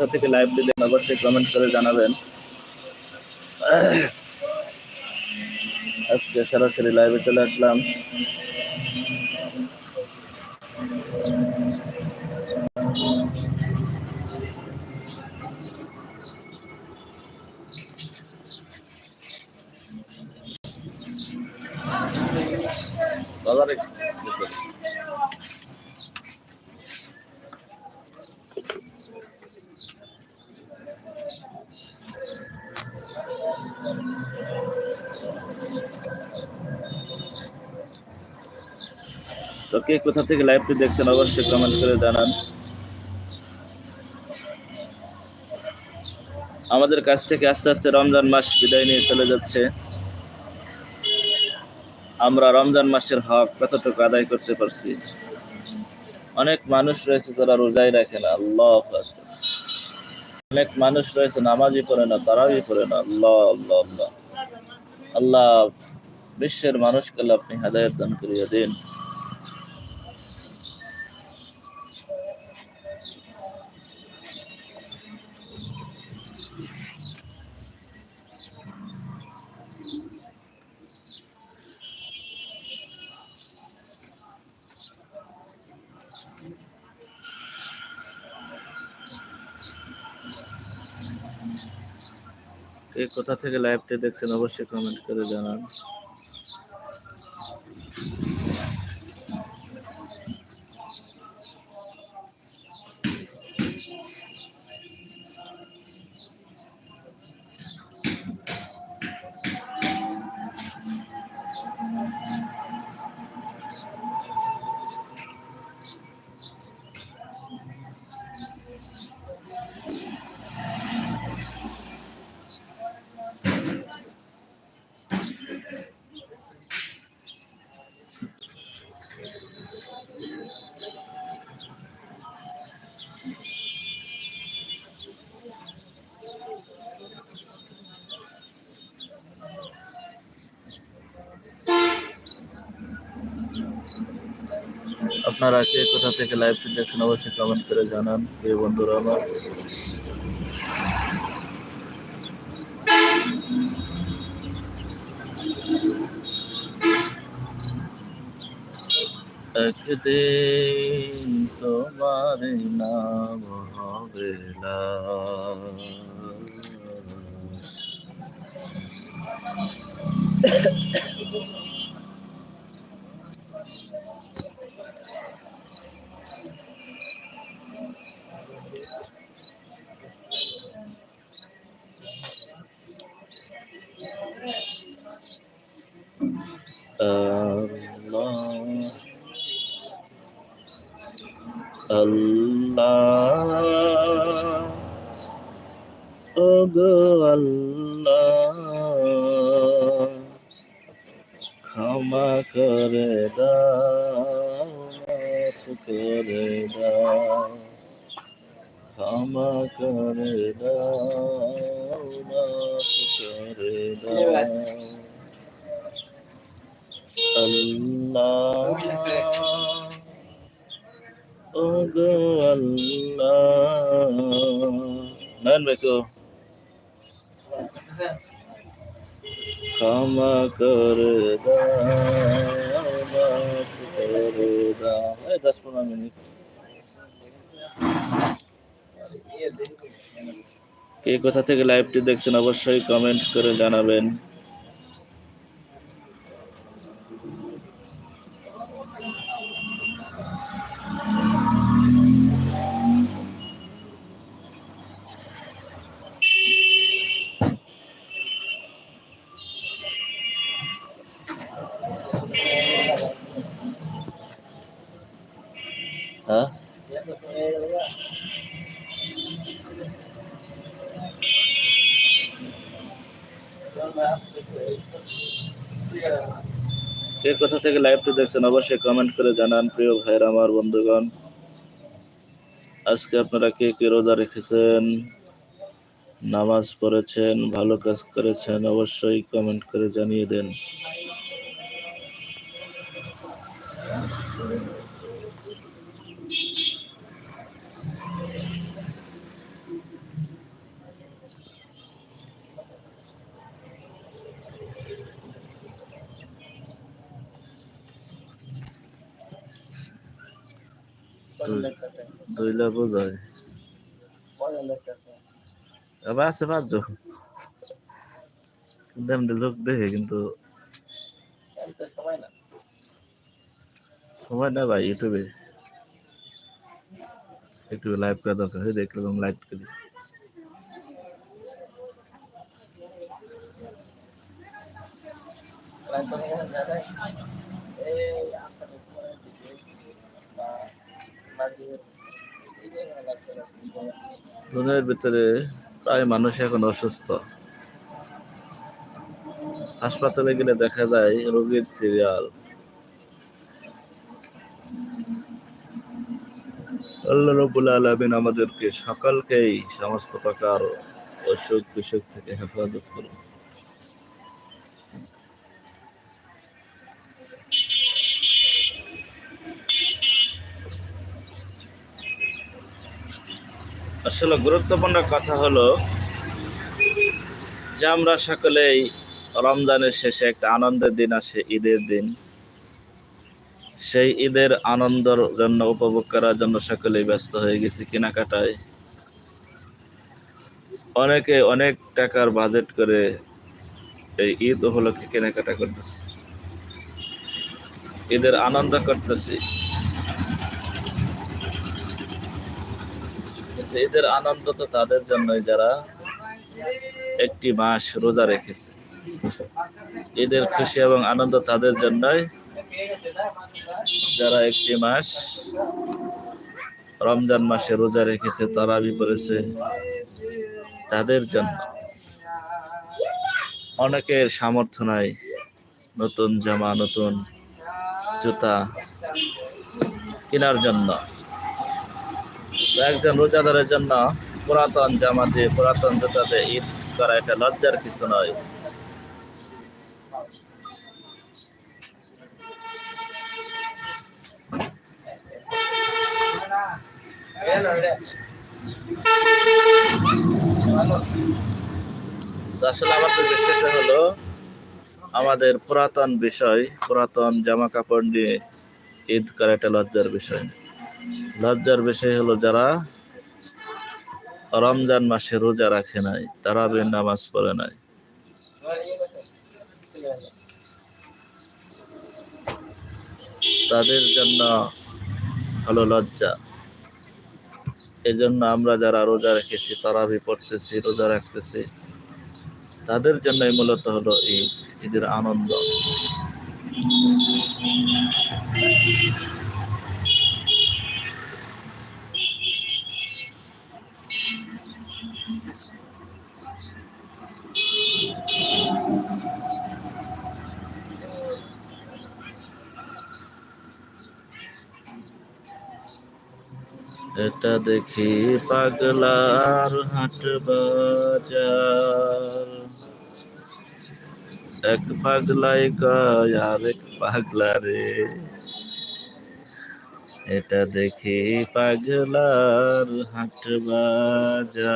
কোথা থেকে লাইভটি দেখেন অবশ্যই কমেন্ট করে জানাবেন। আজকে সরাসরি লাইভে চলে আসলাম। বাজারে কে কোথা থেকে লাইভটি দেখছেন অবশ্যই কমেন্ট করে জানান। আমাদের কাছ থেকে আস্তে আস্তে রমজান মাস বিদায় নিয়ে চলে যাচ্ছে। আমরা রমজান মাসের হক কতটুকু আদায় করতে পারছি? অনেক মানুষ রয়েছে যারা রোজাই রাখে না, আল্লাহ অনেক মানুষ রয়েছে নামাজই পড়ে না, তারাবি পড়ে না, আল্লাহ আল্লাহ আল্লাহ আল্লাহ বিশ্বের মানুষকে আপনি হেদায়ত দান করিয়া দিন। কে কোথা থেকে লাইভটি দেখছেন অবশ্যই কমেন্ট করে জানান। আপনারা কে কোথা থেকে লাইভটি দেখছেন অবশ্যই কমেন্ট করে জানান প্রিয় বন্ধুরা আমার একদিন তোমার নাম হবে লাশ। করে দাও ক্ষমা করে দাও মাফ করে দাও আল্লাহ ও গো আল্লাহ। নয়ন ভাই কো ক্ষমা করে দাও মাফ করে দাও দশ পনেরো মিনিট। কে কোথা থেকে লাইভটি দেখছেন অবশ্যই কমেন্ট করে জানাবেন। কে কথা থেকে লাইভটি দেখছেন, অবশ্যই কমেন্ট করে জানান, প্রিয় ভাইয়ের, আমার বন্ধুগণ। আজকে আপনারা কে কে রোজা রেখেছেন? নামাজ পড়েছেন, ভালো কাজ করেছেন, অবশ্যই কমেন্ট করে জানিয়ে দেন। দুইলা বোঝায় আবার আছে পাঁচজন কিন্তু এমনি লোক দেখে কিন্তু সময় না ভাই ইউটিউবে একটু লাইভ করা দরকার হয় দেখলাম লাইভ করি দুনিয়ার ভিতরে প্রায় মানুষ এখন অসুস্থ। হাসপাতালে গেলে দেখা যায় রোগীর সিরিয়াল আল্লাহ রবুল আলমিন আমাদেরকে সকালকেই সমস্ত প্রকার অসুখ বিসুখ থেকে হেফাজত করুন। আসলে গুরুত্বপূর্ণ কথা হলো যে আমরা সকলেই রমজানের শেষে একটা আনন্দের দিন আসে, ঈদের দিন। সেই ঈদের আনন্দর জন্য, উপভোগ করার জন্য সকলেই ব্যস্ত হয়ে গেছি কেনাকাটায়। অনেকে অনেক টাকার বাজেট করে এই ঈদ উপলক্ষে কেনাকাটা করতেছে। ঈদের আনন্দ করতেছি। ঈদের আনন্দ তো তাদের জন্যই যারা একটি মাস রোজা রেখেছে। ঈদের খুশি এবং আনন্দ তাদের জন্যই যারা একটি মাস রমজান মাসে রোজা রেখেছে, তারাবি পড়েছে, তাদের জন্য। অনেকের সামর্থ্য নাই, নতুন জামা, নতুন জুতা কেনার জন্য। একজন রোজাদারের জন্য পুরাতন জামা দিয়ে পুরাতন জুতা ঈদ করা এটা লজ্জার কিছু নয়। আসলে আমাদের বিষয়টা হলো, আমাদের পুরাতন বিষয়, পুরাতন জামা কাপড় নিয়ে ঈদ করা একটা লজ্জার বিষয়। লজ্জার বিষয় হলো যারা রমজান মাসে রোজা রাখে নাই তারাবির নামাজ পড়ে নাই। তাদের জন্য হলো লজ্জা। এজন্য আমরা যারা রোজা রেখেছি তারা তারাবি পড়তেছি, রোজা রাখতেছি, তাদের জন্যই মূলত হলো ঈদ, ঈদের আনন্দ। এটা দেখি পাগলার হাট বাজার। এক পাগলাই কয় আরেক পাগলা রে এটা দেখি পাগলার হাট বাজার।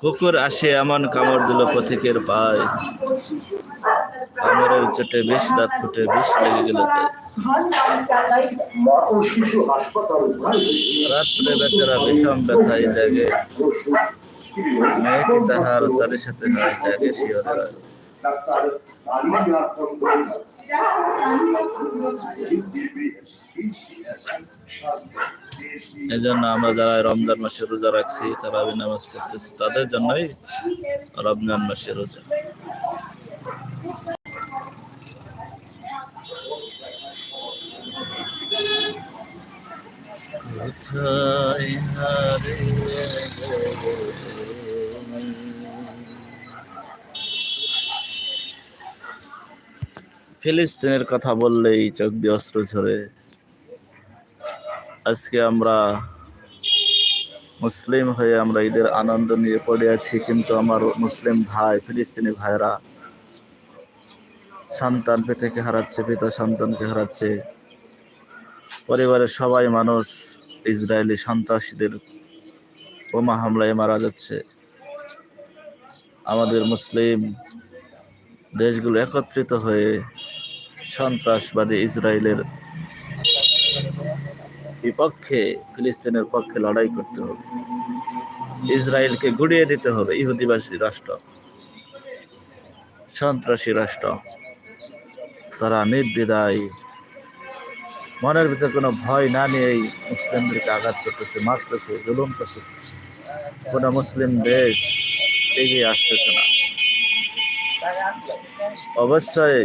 কুকুর আসে এমন কামড় দিল পথিকের পায়। কামড়ের চোটে বিষ, দাঁত ফুটে বিষ লেগে গেল। রাত্রে বেচারা বিষম ব্যথায় জাগে। মেয়েটি তাহার তাদের সাথে হয় জাগে শিওরে এজন্য আমরা যারা রমজান মাসে রোজা রাখছি, তারা নামাজ পড়তেছি। তাদের জন্যই রমজান মাসে রোজা। কোথায় হারিয়ে ফিলিস্তিনের কথা বললেই চোখ দিয়ে অস্ত্র ঝরে। আজকে আমরা মুসলিম হয়ে আমরা ঈদের আনন্দ নিয়ে পড়ে আছি, কিন্তু আমার মুসলিম ভাই, ফিলিস্তিনি ভাইরা সন্তান পেটেকে হারাচ্ছে, পিতা সন্তানকে হারাচ্ছে। পরিবারের সবাই মানুষ, ইসরায়েলি সন্ত্রাসীদের বোমা হামলায় মারা যাচ্ছে। আমাদের মুসলিম দেশগুলো একত্রিত হয়ে সন্ত্রাসবাদী ইসরায়েলের বিপক্ষে ফিলিস্তিনের পক্ষে লড়াই করতে হবে। ইসরায়েলকে গুড়িয়ে দিতে হবে ইহুদিবাসী রাষ্ট্র, সন্ত্রাসী রাষ্ট্র। তারা নির্দ্বিধায় মনের ভিতরে কোনো ভয় না নিয়েই মুসলিমদেরকে আঘাত করতেছে, মারতেছে, জুলুম করতেছে। কোনো মুসলিম দেশ এগিয়ে আসতেছে না। অবশ্যই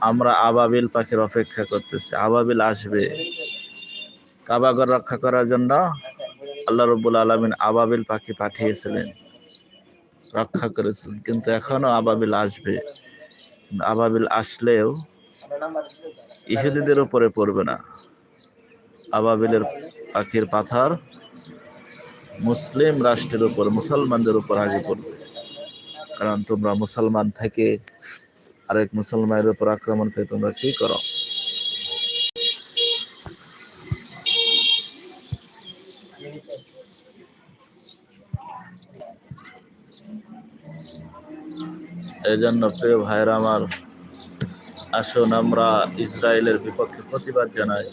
আমরা আবাবিল পাখির অপেক্ষা করতেছি। আবাবিল আসবে। কাবাগর রক্ষা করার জন্য আল্লাহ রব্বুল আলমিন আবাবিল পাখি পাঠিয়েছিলেন। রক্ষা করেছিলেন। কিন্তু এখনও আবাবিল আসবে। আবাবিল আসলেও ইহুদিদের উপরে পড়বে না। আবাবিলের পাখির পাথর মুসলিম রাষ্ট্রের উপর, মুসলমানদের উপর আগে পড়বে। কারণ তোমরা মুসলমান থেকে আরেক মুসলমানের উপর আক্রমণ করে তোমরা কি করো? এই জন্য প্রিয় ভাইরা আমার, আসুন আমরা ইসরায়েলের বিপক্ষে প্রতিবাদ জানাই।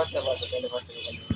হোয়াটসঅ্যাপ আছে তাহলে হোয়াটসঅ্যাপে